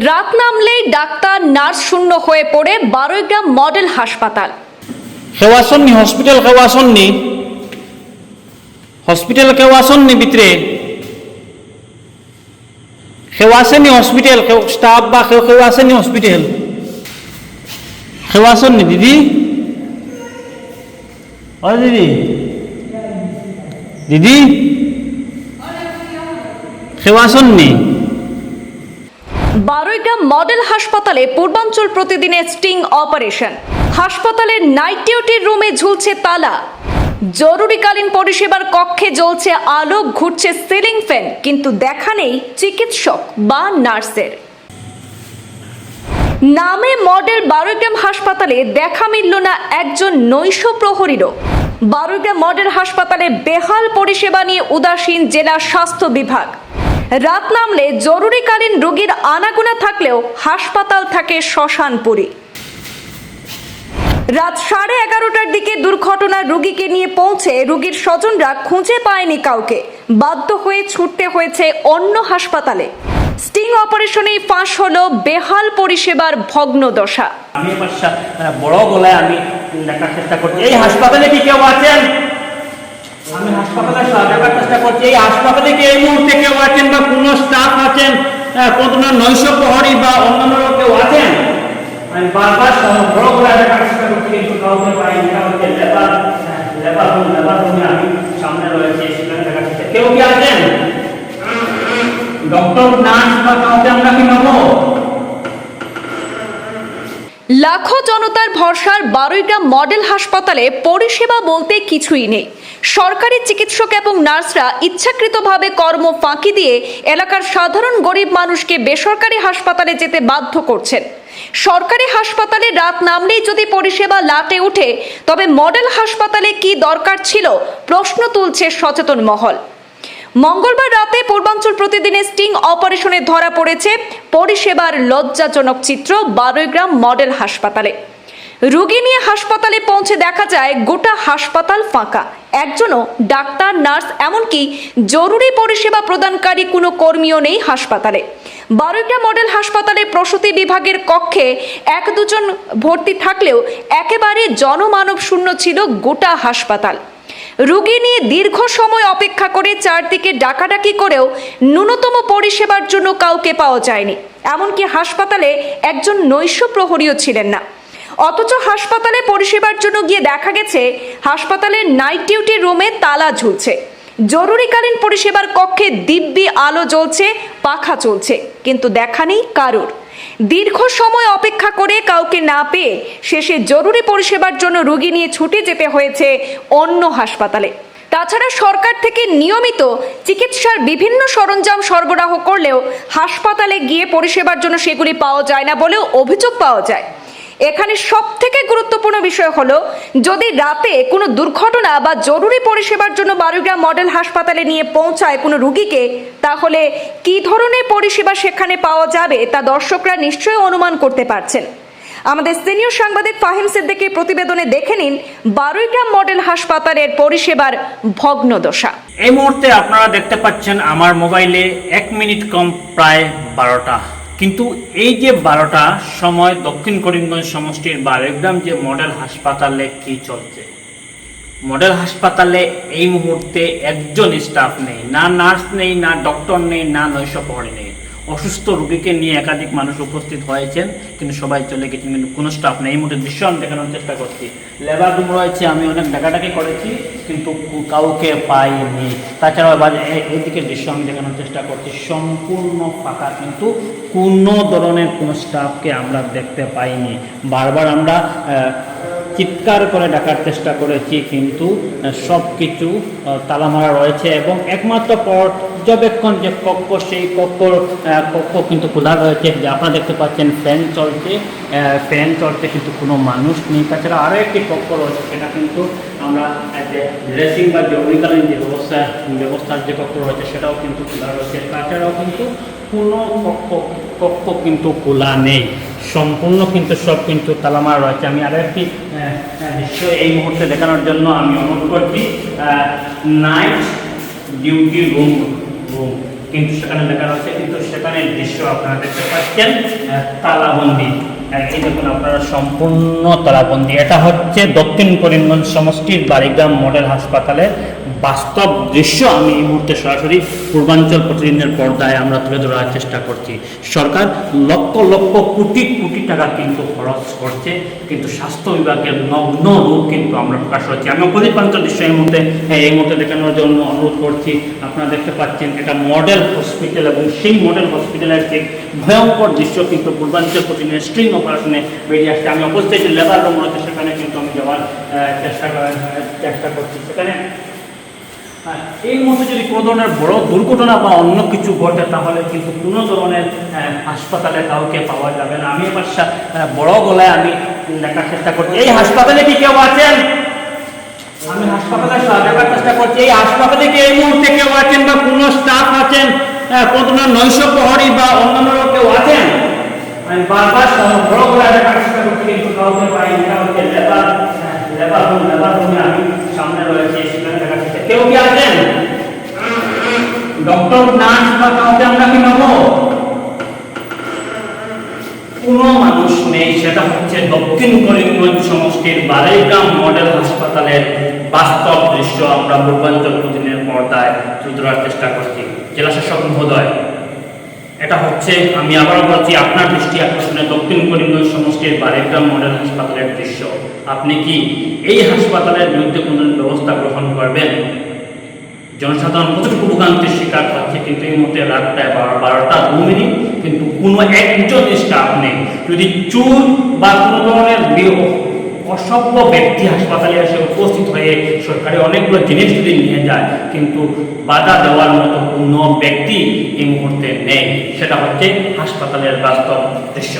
রাত নামলেই doctor, nurse শূন্য হয়ে পড়ে বারোইগ্রাম মডেল হাসপাতাল। কেউ আসননি হসপিটাল কেউ আসননি হসপিটাল কেউ আসননি ভিতরে। আসেনি হসপিটাল স্টাফ বা আসেনি হসপিটাল। কেউ দিদি? ও দিদি? দিদি? কেউ আসননি বারোইগ্রাম মডেল হাসপাতালে পূর্বাঞ্চল প্রতিদিনে স্টিং অপারেশন। হাসপাতালের নাইট ডিউটির রুমে ঝুলছে তালা। জরুরিকালীন পরিষেবার কক্ষে জ্বলছে আলো, ঘুরছে সিলিং ফ্যান, কিন্তু দেখা নেই চিকিৎসক বা নার্সের। নামে মডেল বারোগ্রাম হাসপাতালে দেখা মিলল না একজন নৈশ প্রহরীরও। বারোগ্রাম মডেল হাসপাতালে বেহাল পরিষেবা নিয়ে উদাসীন জেলা স্বাস্থ্য বিভাগ। রাত নামলে জরুরিকালীন রোগীর আনাগোনা থাকলেও হাসপাতাল থাকে শ্মশানপুরী। রাত সাড়ে এগারোটার দিকে দুর্ঘটনার রোগীকে নিয়ে পৌঁছে রোগীর স্বজনরা খুঁজে পায়নি কাউকে। বাধ্য হয়ে ছুটতে হয়েছে অন্য হাসপাতালে। স্টিং অপারেশনেই ফাঁস হলো বেহাল পরিষেবার ভগ্ন দশা আমি এবার বড় গলায় আমি দেখার চেষ্টা করছি। এই হাসপাতালে কি কেউ আছেন? আমি হাসপাতালে সা- চেষ্টা করছি। এই হাসপাতালে কি এই মুহূর্তে কেউ আছেন বা কোনো স্টাফ আছেন? কোনো নৈশ প্রহরী বা অন্যান্য কেউ আছেন? আমি বারবার বড় গলায় দেখার চেষ্টা করছি, কিন্তু কাউকে পাই না হচ্ছে লেবার লেবার রুম, লেবার রুমে আমি সামনে রয়েছে, সেখানে দেখার চেষ্টা কেউ কি আছেন? ডক্টর নার্স বা কাউকে আমরা কি নেব লাখো জনতার ভরসার বারুইগ্রাম মডেল হাসপাতালে পরিষেবা বলতে কিছুই নেই। সরকারি চিকিৎসক এবং নার্সরা ইচ্ছাকৃতভাবে কর্ম ফাঁকি দিয়ে এলাকার সাধারণ গরিব মানুষকে বেসরকারি হাসপাতালে যেতে বাধ্য করছেন। সরকারি হাসপাতালে রাত নামলেই যদি পরিষেবা লাটে ওঠে, তবে মডেল হাসপাতালে কি দরকার ছিল? প্রশ্ন তুলছে সচেতন মহল। মঙ্গলবার রাতে পূর্বাঞ্চল প্রতিদিনে স্টিং অপারেশনে ধরা পড়েছে পরিষেবার লজ্জাজনক চিত্র বারোইগ্রাম মডেল হাসপাতালে। রোগী নিয়ে হাসপাতালে পৌঁছে দেখা যায় গোটা হাসপাতাল ফাঁকা। একজনও ডাক্তার, নার্স, এমনকি জরুরি পরিষেবা প্রদানকারী কোনো কর্মীও নেই হাসপাতালে। বারোইগ্রাম মডেল হাসপাতালে প্রসূতি বিভাগের কক্ষে এক দুজন ভর্তি থাকলেও একেবারে জনমানব শূন্য ছিল গোটা হাসপাতাল। রোগী নিয়ে দীর্ঘ সময় অপেক্ষা করে চারদিকে ডাকাডাকি করেও ন্যূনতম পরিষেবার জন্য কাউকে পাওয়া যায়নি। এমনকি হাসপাতালে একজন নৈশ প্রহরীও ছিলেন না। অথচ হাসপাতালে পরিষেবার জন্য গিয়ে দেখা গেছে হাসপাতালের নাইট ডিউটি রুমে তালা ঝুলছে। জরুরিকালীন পরিষেবার কক্ষে দিব্যি আলো জ্বলছে, পাখা চলছে, কিন্তু দেখা নেই কারোর। দীর্ঘ সময় অপেক্ষা করে কাউকে না পেয়ে শেষে জরুরি পরিষেবার জন্য রোগী নিয়ে ছুটে যেতে হয়েছে অন্য হাসপাতালে। তাছাড়া সরকার থেকে নিয়মিত চিকিৎসার বিভিন্ন সরঞ্জাম সরবরাহ করলেও হাসপাতালে গিয়ে পরিষেবার জন্য সেগুলি পাওয়া যায় না বলেও অভিযোগ পাওয়া যায়। এখানে সব থেকে গুরুত্বপূর্ণ বিষয় হলো, যদি রাতে কোনো দুর্ঘটনা বা জরুরি পরিষেবার জন্য বারুগ্রাম মডেল হাসপাতালে নিয়ে পৌঁছায় কোনো রুগীকে, তাহলে কি ধরনের পরিষেবা সেখানে পাওয়া যাবে তা দর্শকরা নিশ্চয়ই অনুমান করতে পারছেন। আমাদের সিনিয়র সাংবাদিক ফাহিম সিদ্দিকীর প্রতিবেদনে দেখে নিন বারুইগ্রাম মডেল হাসপাতালের পরিষেবার ভগ্ন দশা এই মুহূর্তে আপনারা দেখতে পাচ্ছেন আমার মোবাইলে এক মিনিট কম, প্রায় বারোটা। কিন্তু এই যে বারোটা সময় দক্ষিণ করিমগঞ্জ সমষ্টির বারোগ্রাম যে মডেল হাসপাতালে কি চলছে? মডেল হাসপাতালে এই মুহূর্তে একজন স্টাফ নেই, না নার্স নেই, না ডক্টর নেই, না নৈশ প্রহরী নেই। অসুস্থ রোগীকে নিয়ে একাধিক মানুষ উপস্থিত হয়েছেন, কিন্তু সবাই চলে গেছেন, কিন্তু কোনো স্টাফ নেই। এই মুহূর্তে দৃশ্য দেখানোর চেষ্টা করছি। লেবার রুম রয়েছে, আমি অনেক ডাকাডাকি করেছি, কিন্তু কাউকে পাইনি। তাছাড়াও বাজে এইদিকে দৃশ্য আমি দেখানোর চেষ্টা করছি, সম্পূর্ণ ফাঁকা, কিন্তু কোনো ধরনের কোনো স্টাফকে আমরা দেখতে পাইনি। বারবার আমরা চিৎকার করে ডাকার চেষ্টা করেছি, কিন্তু সব কিছু তালা মারা রয়েছে এবং একমাত্র পর্যবেক্ষণ যে কক্ষ, সেই কক্ষ কক্ষ কিন্তু খোলা রয়েছে। যে আপনারা দেখতে পাচ্ছেন, ফ্যান চলছে। ফ্যান চলছে কিন্তু কোনো মানুষ নেই। তাছাড়া আরও একটি কক্ষ রয়েছে, সেটা কিন্তু আমরা যে ড্রেসিং বা জরুরিকালীন যে ব্যবস্থা, ব্যবস্থার যে কক্ষ রয়েছে, সেটাও কিন্তু খোলা রয়েছে। তাছাড়াও কিন্তু কোনো কক্ষ কক্ষ কিন্তু খোলা নেই। সম্পূর্ণ কিন্তু সব কিন্তু তালামার রয়েছে। আমি আরও একটি দৃশ্য এই মুহূর্তে দেখানোর জন্য আমি অনুরোধ করছি নাইট ডিউটি রুম কিন্তু সেখানে লেখা রয়েছে কিন্তু সেখানে দৃশ্য আপনারা দেখতে পাচ্ছেন তালাবন্দি। এই দেখুন আপনারা সম্পূর্ণ তালাবন্দি। এটা হচ্ছে দক্ষিণ করিমগঞ্জ সমষ্টির বাড়িগ্রাম মডেল হাসপাতালে বাস্তব দৃশ্য। আমি এই মুহূর্তে সরাসরি পূর্বাঞ্চল প্রতিদিনের পর্দায় আমরা তুলে ধরার চেষ্টা করছি। সরকার লক্ষ লক্ষ কোটি কোটি টাকা কিন্তু খরচ করছে কিন্তু স্বাস্থ্য বিভাগের নগ্ন রূপ কিন্তু আমরা প্রকাশ করছি। আমি প্রতিপাঞ্চল দৃশ্য এই মুহূর্তে হ্যাঁ, এই মুহূর্তে দেখানোর জন্য অনুরোধ করছি আপনারা দেখতে পাচ্ছেন এটা মডেল হসপিটাল এবং সেই মডেল হসপিটালের যে ভয়ঙ্কর দৃশ্য কিন্তু পূর্বাঞ্চল প্রতিদিনের স্ট্রিং অপারেশনে বেরিয়ে আসছে। আমি যে লেবার রুম রয়েছে, সেখানে কিন্তু আমি যাওয়ার চেষ্টা চেষ্টা করছি। সেখানে এই মুহূর্তে যদি কোনো ধরনের বড় দুর্ঘটনা বা অন্য কিছু ঘটে, তাহলে কিন্তু কোনো ধরনের হাসপাতালে কাউকে পাওয়া যাবে না। আমি এবার বড় গলায় আমি দেখার চেষ্টা করছি। এই হাসপাতালে কি কেউ আছেন? আমি হাসপাতালে দেখার চেষ্টা করছি। এই হাসপাতালে কি এই মুহূর্তে কেউ আছেন বা কোনো স্টাফ আছেন? কোনো ধরনের নৈশ প্রহরী বা অন্যান্য কেউ আছেন? আমি বারবার সহ- বড় গলায় চেষ্টা করছি, কিন্তু কাউকে পাই এটা হচ্ছে লেবার লেবার রুম, লেবার রুমে আমি সামনে রয়েছে, সেখানে দেখার চেষ্টা। কেউ কি আছেন? ডক্টর, নার্স বা কাউকে আমরা কি নেব কোনো মানুষ নেই, সেটা হচ্ছে দক্ষিণ করিমগঞ্জ সমষ্টির বারাইগ্রাম মডেল হাসপাতালের বাস্তব দৃশ্য। আমরা পূর্বাঞ্চল প্রতিদিনের পর্দায় তুলে ধরার চেষ্টা করছি। জেলা শাসক মহোদয় এটা হচ্ছে, আমি আবারও বলছি, আপনার দৃষ্টি আকর্ষণে দক্ষিণ করিমগঞ্জ সমষ্টির বারেগ্রাম মডেল হাসপাতালের দৃশ্য। আপনি কি এই হাসপাতালের বিরুদ্ধে কোনো ব্যবস্থা গ্রহণ করবেন? জনসাধারণ কতটুকু ভোগান্তির শিকার হচ্ছে, কিন্তু এই মুহূর্তে রাত প্রায় বারো বারোটা দু মিনিট, কিন্তু কোনো একজন স্টাফ নেই। যদি চুর বা কোনো ধরনের অসভ্য ব্যক্তি হাসপাতালে এসে উপস্থিত হয়ে সরকারি অনেকগুলো জিনিস যদি নিয়ে যায়, কিন্তু বাধা দেওয়ার মতো কোনো ব্যক্তি এই মুহূর্তে নেই। সেটা হচ্ছে হাসপাতালের বাস্তব দৃশ্য।